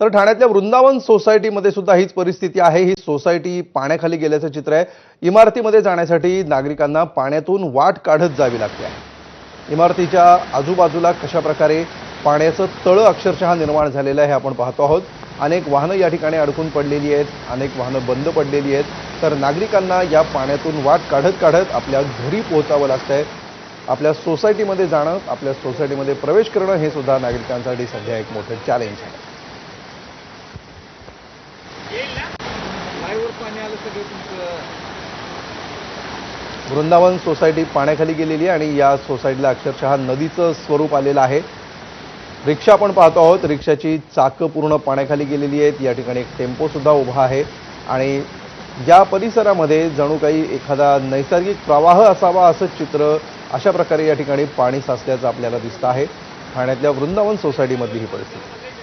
तर ठाण्यातल्या वृंदावन सोसायटीमध्ये सुद्धा हीच परिस्थिती आहे. ही सोसायटी पाण्याखाली गेल्याचं चित्र आहे. इमारतीमध्ये जाण्यासाठी नागरिकांना पाण्यातून वाट काढत जावी लागते आहे. इमारतीच्या आजूबाजूला कशा प्रकारे पाण्याचं तळं अक्षरशः निर्माण झालेलं आहे हे आपण पाहतो आहोत. अनेक वाहनं या ठिकाणी अडकून पडलेली आहेत. अनेक वाहनं बंद पडलेली आहेत. तर नागरिकांना या पाण्यातून वाट काढत काढत आपल्या घरी पोहोचावं लागतंय. आपल्या सोसायटीमध्ये जाणं आपल्या सोसायटीमध्ये प्रवेश करणं हे सुद्धा नागरिकांसाठी सध्या एक मोठं चॅलेंज आहे. पाणी आलं सगळं तुमचं? वृंदावन सोसायटी पाण्याखाली गेलेली आहे आणि या सोसायटीला अक्षरशः नदीचं स्वरूप आलेलं आहे. रिक्षा आपण पाहतो आहोत. रिक्षाची चाकं पूर्ण पाण्याखाली गेलेली आहेत. या ठिकाणी एक टेम्पोसुद्धा उभा आहे. आणि या परिसरामध्ये जणू काही एखादा नैसर्गिक प्रवाह असावा असं चित्र अशा प्रकारे या ठिकाणी पाणी साचल्याचं आपल्याला दिसतं आहे. ठाण्यातल्या वृंदावन सोसायटीमधली ही परिस्थिती.